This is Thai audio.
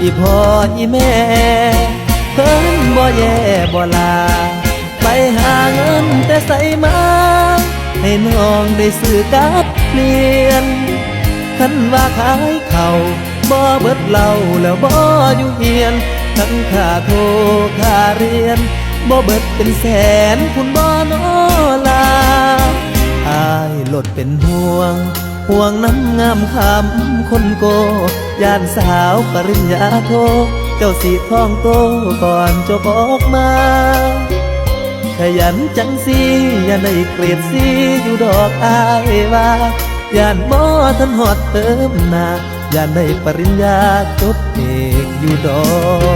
อีพ่ออีแม่เพิ่นบ่แย่บ่ลา ไปหาเงินแต่ใส่มา ให้น้องได้ซื้อกับเปลี่ยนคันว่าขายเขาบ่เบิดเหล่าแล้วบ่อยู่เฮียน ทั้งค่าโทรค่าเรียนบ่เบิดเป็นแสนคุณบ่นอลาอายหลดเป็นห่ว ห่วงน้ำงามคำคนโก ย่านสาวปริญญาโท เจ้าสีทองโตก่อนจบออกมา ขยันจังสีอย่าได้เกลียดสีอยู่ดอกอายว่าย่านบ่ทันหอดเติมนาย่านได้ปริญญาจบเอกอยู่ดอก